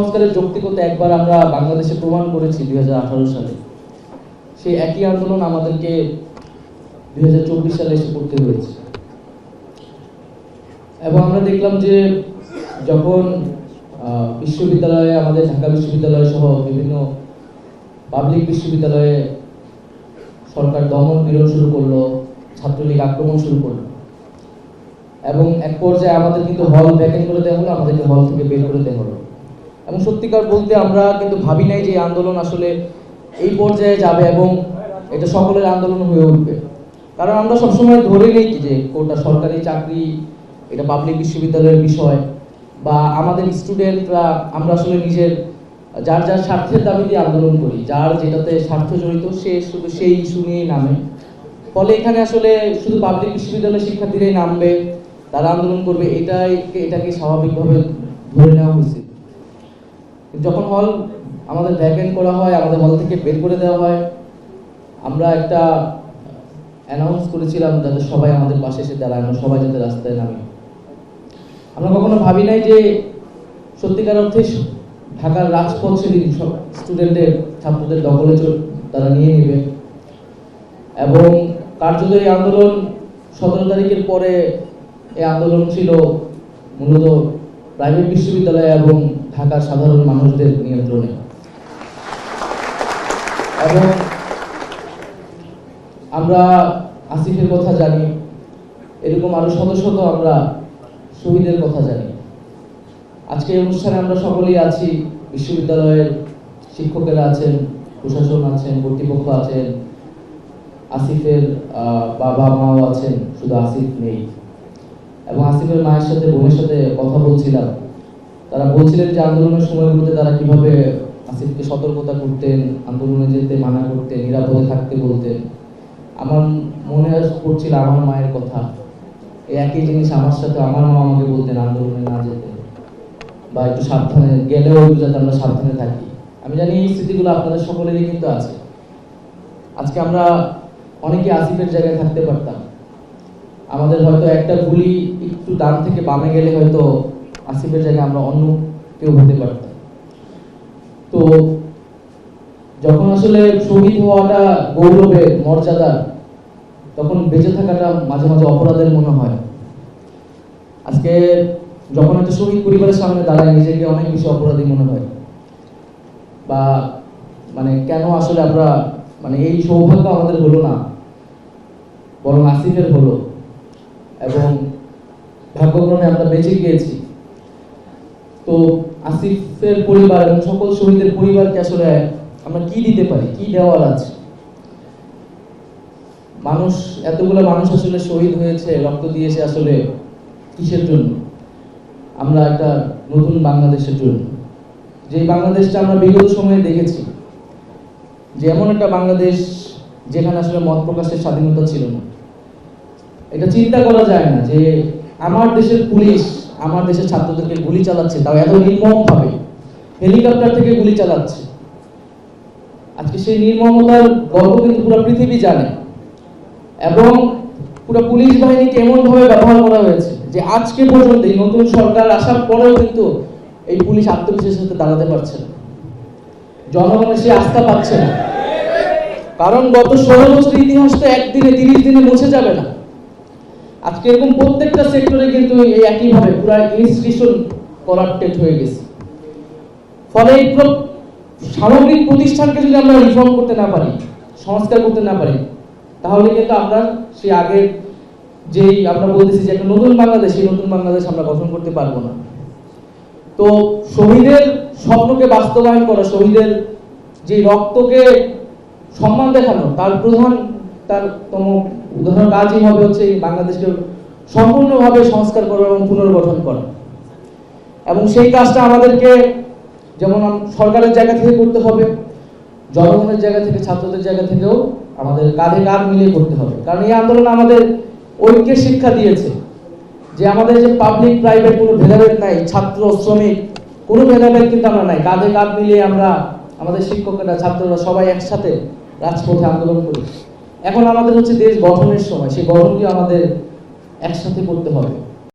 সংস্কারের যৌক্তিকতা একবার আমরা বাংলাদেশে প্রমাণ করেছি দুই হাজার আঠারো সালে। সেই একই আন্দোলন আমাদেরকে দুই হাজার চব্বিশ সালে এসে করতে হয়েছে। এবং আমরা দেখলাম যে যখন বিশ্ববিদ্যালয়ে, আমাদের ঢাকা বিশ্ববিদ্যালয় সহ বিভিন্ন পাবলিক বিশ্ববিদ্যালয়ে সরকার দমন পীড়ন শুরু করল, ছাত্রলীগ আক্রমণ শুরু করল। এবং এক পর্যায়ে আমাদের কিন্তু হল ভ্যাকেন্ট করে দেওয়া হলো, আমাদেরকে হল থেকে বের করে দেওয়া হলো। এবং সত্যিকার বলতে আমরা কিন্তু ভাবি নাই যে আন্দোলন আসলে এই পর্যায়ে যাবে এবং এটা সকলের আন্দোলন হয়ে উঠবে। কারণ আমরা সবসময় ধরে নেই যে কোনটা সরকারি চাকরি, এটা পাবলিক বিশ্ববিদ্যালয়ের বিষয় বা আমাদের স্টুডেন্টরা আমরা আসলে নিজের, যার যার স্বার্থের দাবিতে আন্দোলন করি, যার যেটাতে স্বার্থ জড়িত সে শুধু সেই ইস্যু নিয়েই নামে। ফলে এখানে আসলে শুধু পাবলিক বিশ্ববিদ্যালয়ের শিক্ষার্থীরাই নামবে, তারা আন্দোলন করবে, এটাই এটাকে স্বাভাবিকভাবে ধরে নেওয়া উচিত যখন হল, আমাদের ভ্যাকেন্ট করা হয়, আমাদের হল থেকে বের করে দেওয়া হয়। আমরা একটা অ্যানাউন্স করেছিলাম যাতে সবাই আমাদের পাশে এসে দাঁড়ায়, আমরা সবাই যাতে রাস্তায় নামে। আমরা কখনো ভাবি নাই যে সত্যিকার অর্থে ঢাকার রাজপথ সেদিন সব স্টুডেন্টদের ছাত্রদের দখলে তারা নিয়ে নেবে। এবং কার্যত এই আন্দোলন সতেরো তারিখের পরে এই আন্দোলন ছিল মূলত প্রাইভেট বিশ্ববিদ্যালয় এবং ঢাকার সাধারণ মানুষদের নিয়ন্ত্রণে। এবং আমরা আসিফের কথা জানি, এরকম আরও শত শত আমরা শহীদের কথা জানি। আজকে এই অনুষ্ঠানে আমরা সকলেই আছি, বিশ্ববিদ্যালয়ের শিক্ষকেরা আছেন, প্রশাসন আছেন, কর্তৃপক্ষ আছেন, আসিফের বাবা মাও আছেন, শুধু আসিফ নেই। এবং আসিফের মায়ের সাথে, বোনের সাথে কথা বলছিলাম। তারা বলছিলেন যে আন্দোলনের সময়গুলোতে তারা কীভাবে আসিফকে সতর্কতা করতেন, আন্দোলনে যেতে মানা করতেন, নিরাপদে থাকতে বলতেন। আমার মনে পড়ছিল আমার মায়ের কথা। একই জিনিস আমার সাথে আমার মা আমাকে বলতেন, আন্দোলনে না যেতে। বা একটু সাবধানে, গেলেও যাতে আমরা সাবধানে থাকি। আমি জানি এই স্মৃতিগুলো আপনাদের সকলেরই কিন্তু আছে। আজকে আমরা অনেকে আসিফের জায়গায় থাকতে পারতাম। আমাদের হয়তো একটা গুলি একটু ডান থেকে বামে গেলে হয়তো আসিফের জায়গায় আমরা অন্য কেউ হতে পারতাম। তো যখন আসলে শহীদ হওয়াটা গৌরবের মর্যাদার তখন বেঁচে থাকাটা মাঝে মাঝে অপরাধের মনে হয়। আজকে যখন একটা শহীদ পরিবারের সামনে দাঁড়ায়, নিজেকে অনেক বেশি অপরাধী মনে হয়। বা মানে কেন আসলে আমরা মানে এই সৌভাগ্য আমাদের হলো না, বরং আসিফের হলো। এবং ভাগ্যক্রমে আমরা বেঁচে গিয়েছি। তো আসিফের পরিবার এবং সকল শহীদের পরিবারকে আসলে আমরা কি দিতে পারি? কি দেওয়ার আছে? মানুষ, এতগুলো মানুষ আসলে শহীদ হয়েছে, রক্ত দিয়েছে আসলে কিসের জন্য? আমরা একটা নতুন বাংলাদেশের জন্য। যে বাংলাদেশটা আমরা বিগত সময়ে দেখেছি, যে এমন একটা বাংলাদেশ যেখানে আসলে মত প্রকাশের স্বাধীনতা ছিল না। এটা চিন্তা করা যায় না যে আমার দেশের পুলিশ আমার দেশের ছাত্রদেরকে গুলি চালাচ্ছে, তাও এত নির্মম ভাবে হেলিকপ্টার থেকে গুলি চালাচ্ছে। আজকে সেই নির্মমতার গল্প কিন্তু পুরো পৃথিবী জানে। এবং পুরো পুলিশ বাহিনীকে এমন ভাবে ব্যবহার করা হয়েছে, যে আজকে পর্যন্ত এই নতুন সরকার আসার পরেও কিন্তু এই পুলিশ আত্মবিশ্বাসের সাথে দাঁড়াতে পারছে না। জনগণের সে আস্থা পাচ্ছে না। কারণ গত ষোলো বছর ইতিহাস তো একদিনে, তিরিশ দিনে মুছে যাবে না। আজকে এরকম প্রত্যেকটা সেক্টরে কিন্তু এই একইভাবে পুরো ইনস্টিটিউশন করাপ্টেড হয়ে গেছে। ফলে এই সামগ্রিক প্রতিষ্ঠানকে যদি আমরা রিফর্ম করতে না পারি, সংস্কার করতে না পারি, তাহলে কিন্তু আমরা সেই আগের যেই আমরা বলতেছি যে একটা নতুন বাংলাদেশ, সেই নতুন বাংলাদেশ আমরা গঠন করতে পারব না। তো শহীদের স্বপ্নকে বাস্তবায়ন করা, শহীদের যে রক্তকে সম্মান দেখানো, তার প্রধান তম উদাহরণ কাজই হবে হচ্ছে বাংলাদেশকে সম্পূর্ণভাবে সংস্কার করা এবং পুনর্গঠন করা। এবং সেই কাজটা আমাদেরকে যেমন সরকারের জায়গা থেকে করতে হবে, জনগণের জায়গা থেকে, ছাত্রদের জায়গা থেকেও আমাদের কাঁধে কাঁধ মিলিয়ে করতে হবে। কারণ এই আন্দোলন আমাদের ঐক্যের শিক্ষা দিয়েছে যে আমাদের যে পাবলিক প্রাইভেট কোনো ভেদাভেদ নাই, ছাত্র, শ্রমিক, কোনো ভেদাভেদ কিন্তু আমরা নাই। কাঁধে কাঁধ মিলিয়ে আমরা আমাদের শিক্ষকেরা ছাত্ররা সবাই একসাথে রাজপথে আন্দোলন করি। এখন আমাদের হচ্ছে দেশ গঠনের সময় সেই গঠনকে আমাদের একসাথে করতে হবে।